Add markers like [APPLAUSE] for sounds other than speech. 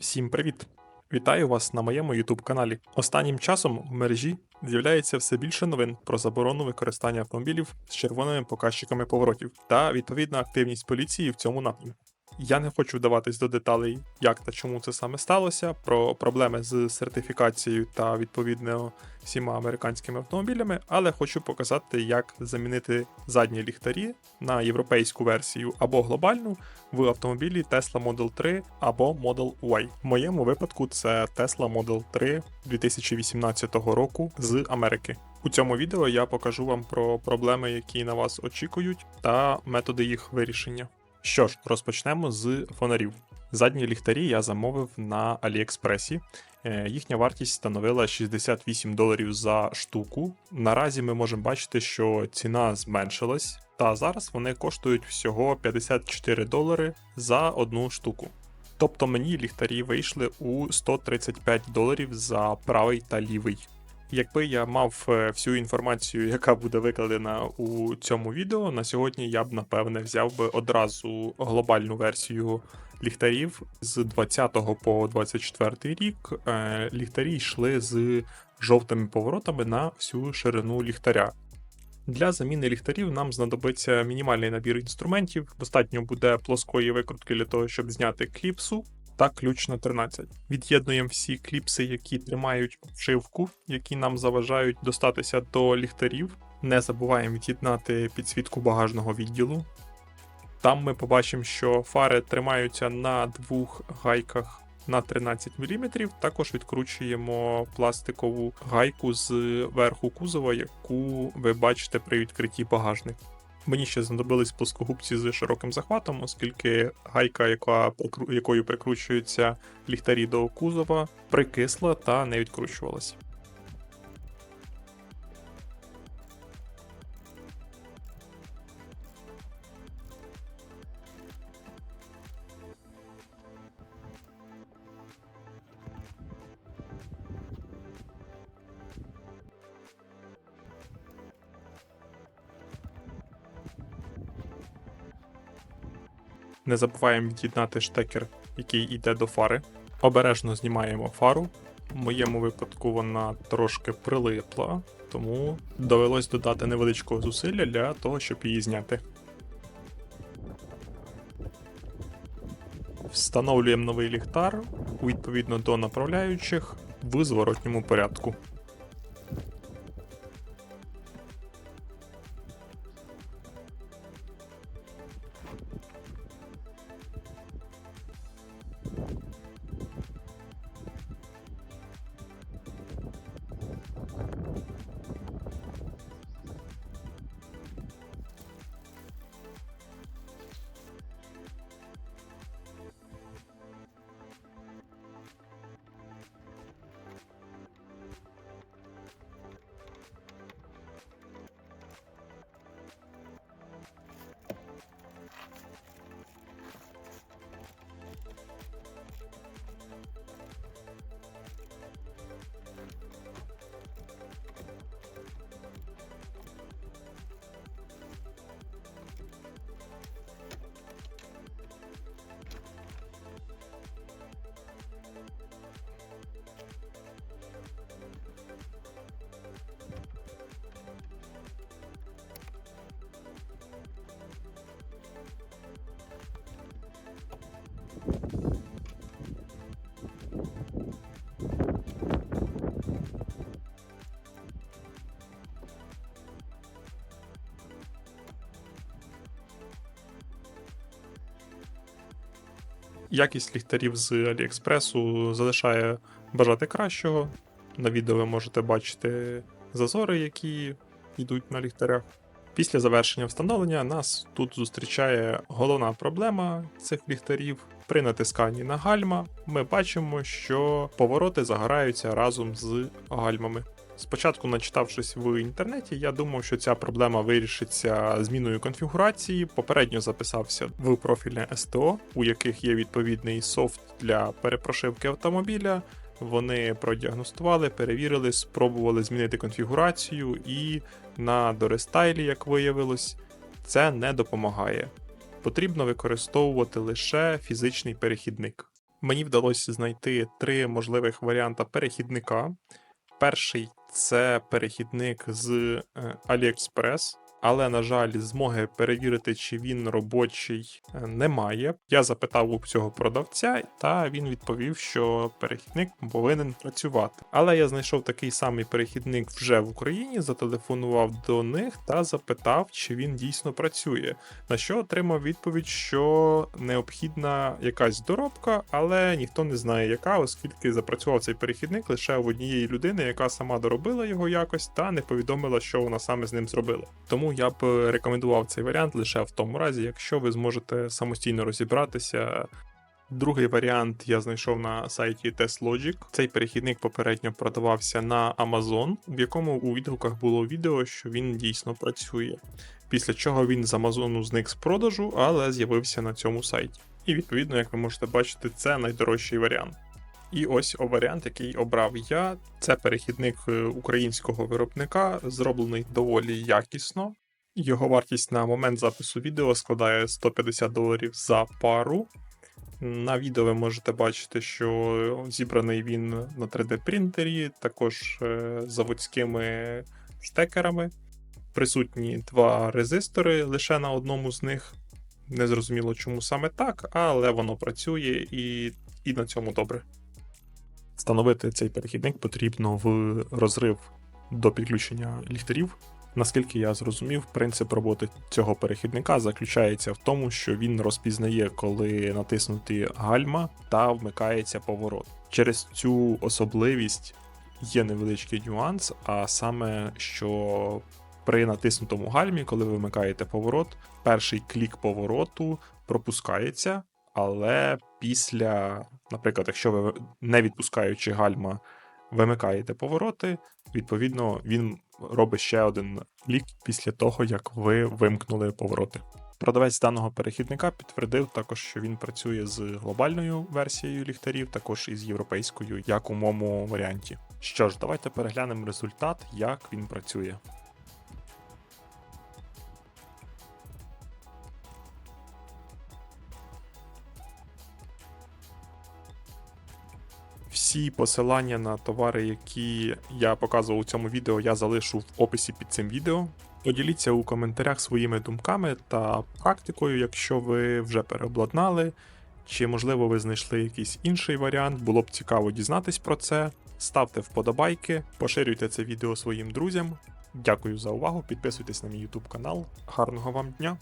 Всім привіт! Вітаю вас на моєму YouTube каналі. Останнім часом в мережі з'являється все більше новин про заборону використання автомобілів з червоними показчиками поворотів та відповідна активність поліції в цьому напрямку. Я не хочу вдаватись до деталей, як та чому це саме сталося, про проблеми з сертифікацією та відповідно всіма американськими автомобілями, але хочу показати, як замінити задні ліхтарі на європейську версію або глобальну в автомобілі Tesla Model 3 або Model Y. В моєму випадку це Tesla Model 3 2018 року з Америки. У цьому відео я покажу вам про проблеми, які на вас очікують, та методи їх вирішення. Що ж, розпочнемо з фонарів. Задні ліхтарі я замовив на Аліекспресі. Е, Їхня вартість становила 68 доларів за штуку. Наразі ми можемо бачити, що ціна зменшилась, та зараз вони коштують всього 54 долари за одну штуку. Тобто мені ліхтарі вийшли у 135 доларів за правий та лівий. Якби я мав е, всю інформацію, [LAUGHS] яка буде викладена у цьому відео, на сьогодні я б напевне взяв би одразу глобальну версію ліхтарів з 20 по 24 рік. Е, Ліхтарі йшли з жовтими поворотами на всю ширину ліхтаря. Для заміни ліхтарів нам знадобиться мінімальний набір інструментів. Достатньо буде плоскої викрутки для того, щоб зняти кліпсу та ключ на 13. Від'єднуємо всі кліпси, які тримають обшивку, які нам заважають достатися до ліхтарів. Не забуваємо від'єднати підсвітку багажного відділу. Там ми побачимо, що фари тримаються на двох гайках на 13 мм. Також відкручуємо пластикову гайку з верху кузова, яку ви бачите при відкритті багажника. Мені ще знадобились плоскогубці з широким захватом, оскільки гайка, яка якою прикручуються ліхтарі до кузова, прикисла та не відкручувалась. Не забуваємо від'єднати штекер, який йде до фари. Обережно знімаємо фару. В моєму випадку вона трошки прилипла, тому довелось додати невеличкого зусилля для того, щоб її зняти. Встановлюємо новий ліхтар відповідно до направляючих в зворотньому порядку. Якість ліхтарів з Аліекспресу залишає бажати кращого. На відео ви можете бачити зазори, які йдуть на ліхтарях. Після завершення встановлення нас тут зустрічає головна проблема цих ліхтарів. При натисканні на гальма ми бачимо, що повороти загораються разом з гальмами. Спочатку, начитавшись в інтернеті, я думав, що ця проблема вирішиться зміною конфігурації. Попередньо записався в профільне СТО, у яких є відповідний софт для перепрошивки автомобіля. Вони продіагностували, перевірили, спробували змінити конфігурацію, і на дорестайлі, як виявилось, це не допомагає. Потрібно використовувати лише фізичний перехідник. Мені вдалося знайти три можливих варіанти перехідника. Перший це перехідник з е, AliExpress, але, на жаль, змоги перевірити, чи він робочий, е, немає. Я запитав у цього продавця, та він відповів, що перехідник повинен працювати. Але я знайшов такий самий перехідник вже в Україні, зателефонував до них та запитав, чи він дійсно працює. На що отримав відповідь, що необхідна якась доробка, але ніхто не знає, яка, оскільки запрацював цей перехідник лише в однієї людини, яка сама доробила його якось та не повідомила, що вона саме з ним зробила. Тому я б рекомендував цей варіант лише в тому разі, якщо ви зможете самостійно розібратися. Другий варіант я знайшов на сайті TestLogic. Цей перехідник попередньо продавався на Amazon, в якому у відгуках було відео, що він дійсно працює. Після чого він з Амазону зник з продажу, але з'явився на цьому сайті. І відповідно, як ви можете бачити, це найдорожчий варіант. І ось варіант, який обрав я. Це перехідник е, українського виробника, зроблений доволі якісно. Його вартість на момент запису відео складає 150 доларів за пару. На відео ви можете бачити, що зібраний він на 3D принтері, також е, заводськими штекерами. Присутні два резистори лише на одному з них. Незрозуміло, чому саме так, але воно працює і, і на цьому добре. Встановити цей перехідник потрібно в розрив до підключення ліхтарів. Наскільки я зрозумів, принцип роботи цього перехідника заключається в тому, що він розпізнає, коли натиснути гальма та вмикається поворот. Через цю особливість є невеличкий нюанс, а саме, що при натиснутому гальмі, коли ви вмикаєте поворот, перший клік повороту пропускається, але після, наприклад, якщо ви не відпускаючи гальма, вимикаєте повороти, відповідно, він робить ще один лік після того, як ви вимкнули повороти. Продавець даного перехідника підтвердив також, що він працює з глобальною версією ліхтарів, також і з європейською, як у моєму варіанті. Що ж, давайте переглянемо результат, як він працює. Всі посилання на товари, які я показував у цьому відео, я залишу в описі під цим відео. Поділіться у коментарях своїми думками та практикою, якщо ви вже переобладнали, чи можливо ви знайшли якийсь інший варіант, було б цікаво дізнатись про це. Ставте вподобайки, поширюйте це відео своїм друзям. Дякую за увагу, підписуйтесь на мій YouTube канал. Гарного вам дня!